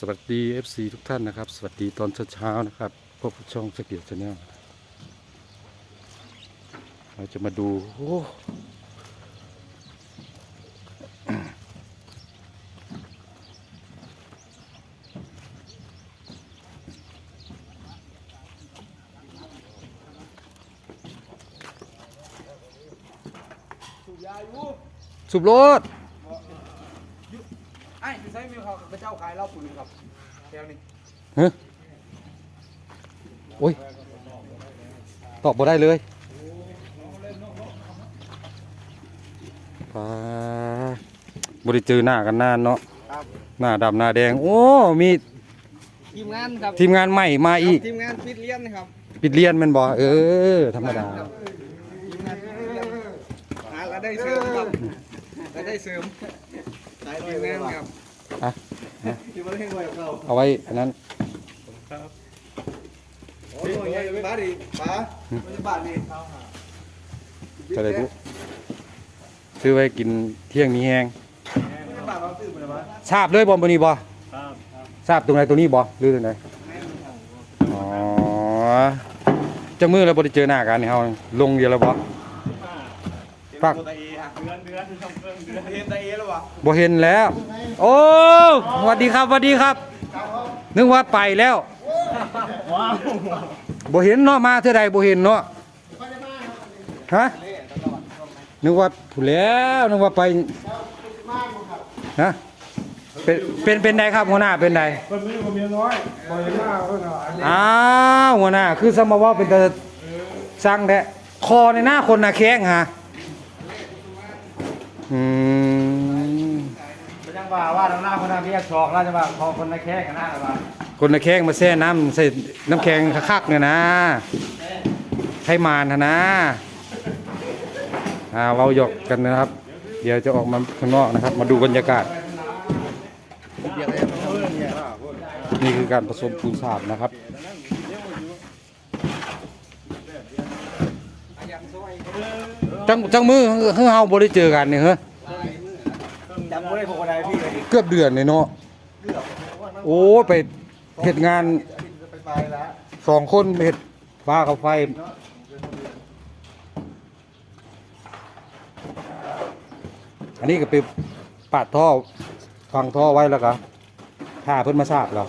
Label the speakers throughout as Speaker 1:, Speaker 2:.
Speaker 1: สวัสดี FC ทุกท่านนะครับ สวัสดีตอนเช้าๆนะครับพบกับช่องสกียรติชาแนลเราจะมาดูโอ้สุบรถ
Speaker 2: ไอ้ที่ใช้มีเขาพระเจ้าขายเหล้าปุ๋ยครับแถวนี้
Speaker 1: ฮะโอ้ย ตอบบ่ได้เลยปลาบริเจอหน้ากันนานเนาะ
Speaker 2: ครับ
Speaker 1: หน้าดำหน้าแดง โอ้มี
Speaker 2: ทีมงานครับ
Speaker 1: ทีมงานใหม่มาอีก
Speaker 2: ทีมงานฟิตเลี้ยนนะครับ
Speaker 1: ปิดเรียนแมันบ่เออ ธรรมดา
Speaker 2: ทีมงานฟิตเลี้ยนหาแล้วได้เสริมครับแล้วได้เสริม สายทีมงานครับ
Speaker 1: อะ
Speaker 2: ที่มาเล่นไว้กับเรา
Speaker 1: เอาไว้อันนั้น
Speaker 2: โอ้ยใหญ่บ้าดิป้าไม่ใช่บ้านนี่
Speaker 1: จะได้รู้ซื้อไว้กินเที่ยงนี้แห้ง
Speaker 2: ไม่ใช่บ้านเราซื้อไปแล้วมั้ย
Speaker 1: ทราบเลยบ่บนี้บ่ทราบตรงไหนตรงนี้บ่หรือตรงไหนอ๋อจะมือแล้วบ่ได้เจอหน้ากันนี่เฮาลงเดียวแล้วบ่ฝาก
Speaker 2: ตาเอฮะเดือนเดือนทำเพิ่มเดือนเห็นตาเอแล้ววะ
Speaker 1: บ่เห็นแล้ว โอ้สวัสดีครับสวัสดีครับ นึกว่าไปแล้ว
Speaker 2: ว้าว
Speaker 1: บ่เห็นเนาะมาเท่าใดบ่เห็นเนาะฮะนึกว่าผู้แล้วนึกว่าไปฮะเป็นเป็นเป็นใดครับหัวหน้าเป็นใด
Speaker 3: คนนี้ก็เมียน้อยบ่เห็นหน้าเพิ่นอะอันนี้
Speaker 1: อ้าวหัวหน้าคือสมมาว่าเป็นแต่สั่งแท้คอในหน้าคนน่ะแข้งฮะ อืม
Speaker 3: เป็นยังว่าว่าทาหน้าคนนั้นเรียกชอกแล้วจะว่าพอคนในแค่กันหน้าแล้วว่า
Speaker 1: คนในแข้งมาแช่น้ำใส่น้ำแข็งคักๆเนี่ยนะใช้มานนะนะอ่าเราหยอกกันนะครับ เดี๋ยวจะออกมาข้างนอกนะครับ มาดูบรรยากาศ นี่คือการผสมปูนสาบนะครับ จังจังมือเฮ้เฮาบ่ได้เจอกันนี่เฮ้
Speaker 2: จำไม่ได้พวกอะไรพี่เลย
Speaker 1: เกือบเดือนเลยเนาะโอ้ยไปเฮ็ดงาน
Speaker 2: ไปไปล้ว
Speaker 1: สองคนเฮ็ดฟ้ากับไฟอันนี้ก็ไปปาดท่อฟังท่อไว้แล้วก็ถ้าเพิ่นมาทราบแล้ว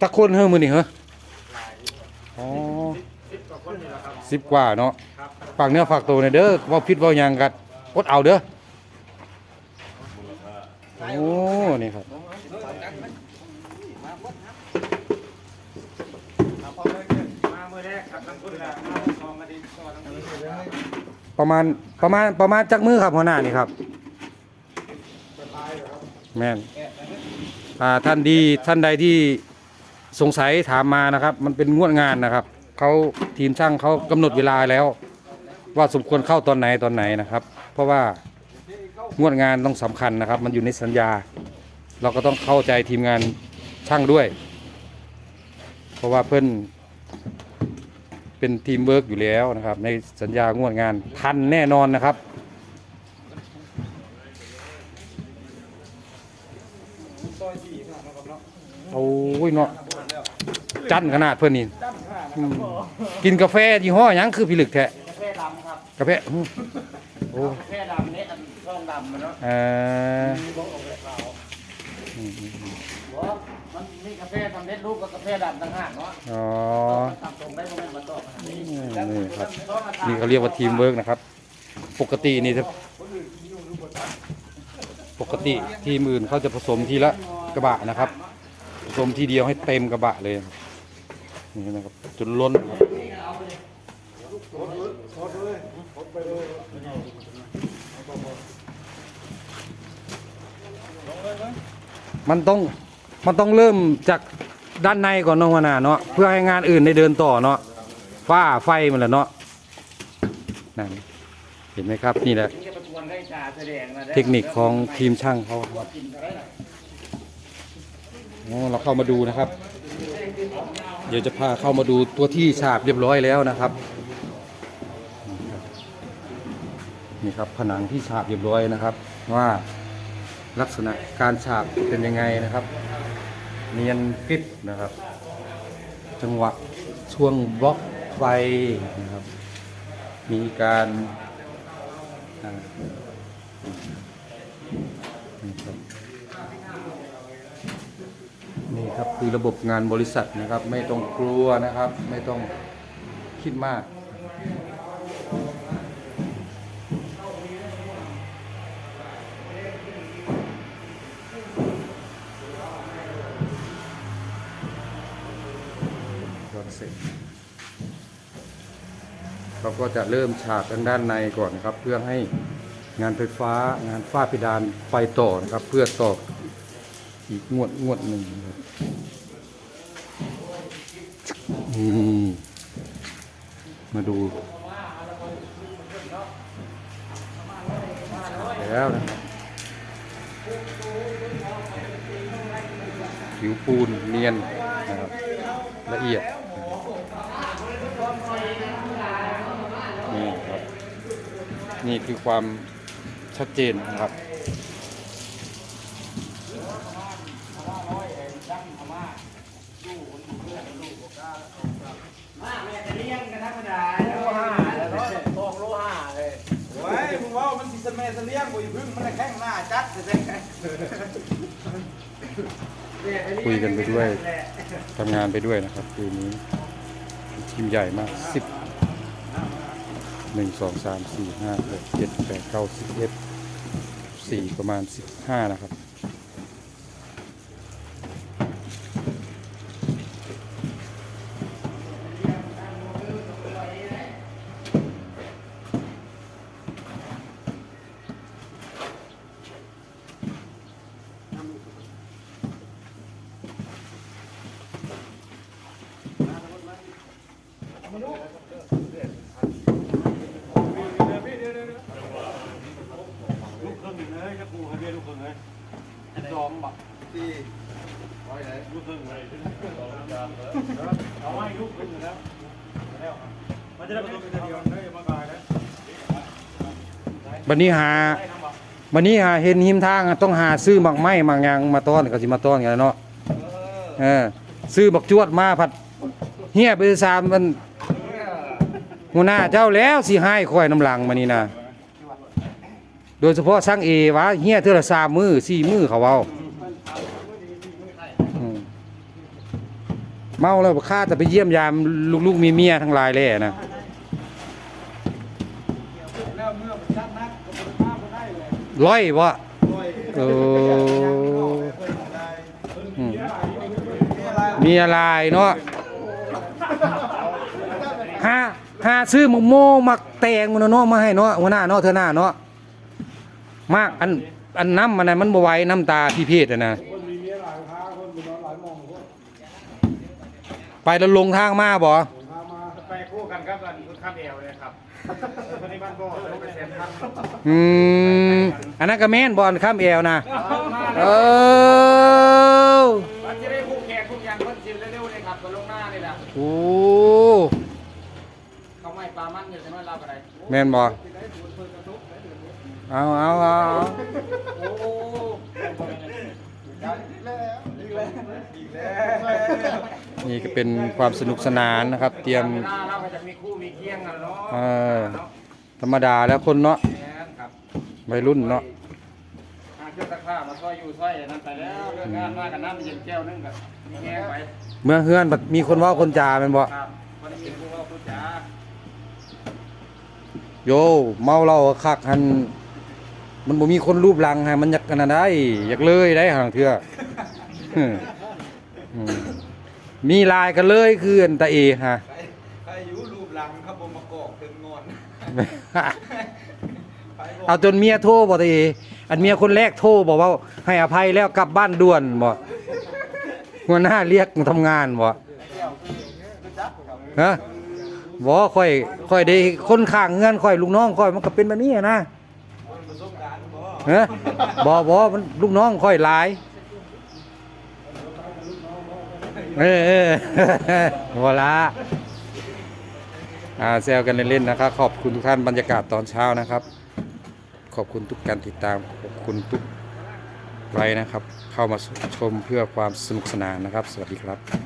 Speaker 1: ตะคนเฮ้อมือนี่เหรออ๋อสิบกว่าเนาะฝากเนื้อฝากตัวในอยเด้อเว่าพิษเว่ายังกัดอดเอาเด้อโอ้นี่ครับประมาณประมาณประมาณจักมือครับหัวหน้านี่ครับแม่นอ่าท่านดีท่านใดที่ สงสัยถามมานะครับ มันเป็นงวดงานนะครับเขาทีมช่างเขากำหนดเวลาแล้ว ว่าสมควรเข้าตอนไหนตอนไหนนะครับ เพราะว่างวดงานต้องสำคัญนะครับ มันอยู่ในสัญญา เราก็ต้องเข้าใจทีมงานช่างด้วย เพราะว่าเพื่อนเป็นทีมเวิร์กอยู่แล้วนะครับ ในสัญญางวดงานทันแน่นอนนะครับโอ้ยเนาะ จันขนาดเพื่อนนี่อืมกินกาแฟยี่ห้อหยังคือพิลึกแท้
Speaker 3: กาแฟดำครับ
Speaker 1: กาแฟอืมโอ้
Speaker 3: กาแฟดำเนี่ยอันช่องดำมันเนาะ
Speaker 1: เอ่อ
Speaker 3: บอกมันมีกาแฟทำเล็ดรูปกับกาแฟดำต่างหากเนาะ
Speaker 1: อ๋อ
Speaker 3: ตามตรงได้บ่แม่นมาตอบขนาดนี้
Speaker 1: อืมนี่ครับนี่เขาเรียกว่าทีมเวิร์กนะครับ ปกตินี่จะปกติทีมอื่นเขาจะผสมทีละกระบะนะครับ ผสมทีเดียวให้เต็มกระบะเลยครับ นี่นะครับจนล้นครับมันต้องมันต้องเริ่มจากด้านในก่อนเนาะหัวหน้าเนาะเพื่อให้งานอื่นได้เดินต่อเนาะฟ้าไฟมันแหละเนาะนั่นเห็นไหมครับนี่แหละ เทคนิคของทีมช่างเขา
Speaker 3: เรา
Speaker 1: เข้ามาดูนะครับ เดี๋ยวจะพาเข้ามาดูตัวที่ฉาบเรียบร้อยแล้วนะครับ นี่ครับผนังที่ฉาบเรียบร้อยนะครับ ว่าลักษณะการฉาบเป็นยังไงนะครับ เนียนกริบนะครับ จังหวะช่วงบล็อกไฟนะครับ มีการอ่านี่ครับ ครับ คือระบบงานบริษัทนะครับ ไม่ต้องกลัวนะครับ ไม่ต้องคิดมากรถเสร็จเราก็จะเริ่มฉาบทางด้านในก่อนนะครับ เพื่อให้งานไฟฟ้างานฝ้าเพดานไปต่อนะครับ เพื่อต่ออีกงวดงวดหนึ่งนะครับ อืมมาดูแล้วนะครับผิวปูนเนียนนะครับละเอียดนี่ครับ นี่คือความชัดเจนนะครับ
Speaker 2: โลห้าแล้วเนาะทองโลห้าเลยโอ้ยมึงว่ามันสิสะแม่สะ เลี้ยงบุยพึ่งมันแข้งหน้าจัดเสร็จ
Speaker 1: คุยกันไปด้วยทำงานไปด้วยนะครับคืนนี้ทีมใหญ่มากสิบหนึ่งสองสามสี่ห้าหกเจ็ดแปดเก้าสิบเอ็ดสี่ประมาณสิบห้านะครับ
Speaker 3: ลูกครึ่งเลยจะกูให้เบี้ยลูกครึ่งเลยสองบัก
Speaker 2: ที่ไว้ไหน
Speaker 3: ลูกครึ่งเลยเอาให้ลูกครึ่งแล้วแล้ว มันจะได้ประตูเป็นเดียวได้มากายนะ
Speaker 1: วันนี้หา
Speaker 3: บั
Speaker 1: นนี้หาเห็นหิมทางต้องหาซื้อหมักไม้หมักยางมาต้อนก็สิมาต้อนกันเนาะ
Speaker 2: เออ
Speaker 1: ซื้อบักจวดมาผัดเฮียไปสามมันหัวหน้าเจ้าแล้วสิให้คอยน้ำหลังมานี่นะโดยเฉพาะสร้างเอวะเฮียเท่าสามมือสี่มือเขาเอาเมาแล้วข้าแต่ไปเยี่ยมยามลูกๆมีเมียทั้งหลายเลยนะ
Speaker 2: แล้วเมื่อมันชัดนักก็เป็นภาพมาได้เลย
Speaker 1: ร้อยวะ
Speaker 2: ด้วย
Speaker 1: เอออืม
Speaker 2: มีอะไร
Speaker 1: มีอะไรเนาะหาหาซื้อหมกโมมักแตงมันเนาะมาให้เนาะหัวหน้าเนาะเธอหน้าเนาะมากอันอันน้ำมันน่ะมันบ่ไหวน้ำตาพี่เพศอะนะไปแล้วลงทางมาบ่
Speaker 3: ไปคู่กันครับกันข้ามเอวเลยครับคนนี้บ้านโบ้ลงไปเซ็นครับ
Speaker 1: อืม อันนั้นก็แม่นบ่อนข้ามแอวนะเออ
Speaker 3: มันจะได้คู่แขกคู่ยางคนชิมเร็วๆเลยครับก็ลงหน้านี่แหละ
Speaker 1: โอ้
Speaker 3: เขาไม่ปลามันอยู่ใช่ไหมเราอะไร
Speaker 1: แม่นบ่เอาเอาเอาเอา
Speaker 3: โอ้
Speaker 1: นี่ก็เป็นความสนุกสนานนะครับ เตรียม
Speaker 3: หน้าเราก็จะมีคู่มีเคียงกันเนาะ
Speaker 1: เออธรรมดาแล้วคนเนาะ
Speaker 3: แม่นครับ
Speaker 1: วัยรุ่นเนาะ
Speaker 3: หาเครื่องซักผ้ามาซอยอยู่ซอยนั่นไปแล้วเรื่องงานมากันน้ำเย็นแก้วนึงกับมีแง่ไป
Speaker 1: เมื่อเฮือนบัดมีคนเว่าคนจาแม่นบ่
Speaker 3: ครับวันนี้เป็นผู้ว่าผู้จ๋า
Speaker 1: โยเมาเหล้าคักหันมันบ่มีคนรูปหลังให้มันอยากกันนั้นได้อยากเลยได้ห่างเทื่ออืมมีลายกันเลยคืออันตาเอฮะ
Speaker 2: ใครใครอยู่รูปหลังครับผมมากอกเต็มงอนไปบอก
Speaker 1: เอาจนเมียโทรบอกตาเออันเมียคนแรกโทรบอกว่า ให้อภัยแล้วกลับบ้านด่วนบ่หัวหน้าเรียกมาทำงานบ่ฮะบ่ค่อยค่อยได้คนข้างเงื่อนค่อยลูกน้องค่อยมันก็เป็นแบบนี้อะนะ
Speaker 2: บการณ์บ่
Speaker 1: ฮะบ่บ่มันลูกน้องค่อยหลายเออเออบ่ละอ่าแซวกันเล่นๆนะครับขอบคุณทุกท่านบรรยากาศตอนเช้านะครับ ขอบคุณทุกการติดตาม ขอบคุณทุกไลค์นะครับ เข้ามาชมเพื่อความสนุกสนานนะครับ สวัสดีครับ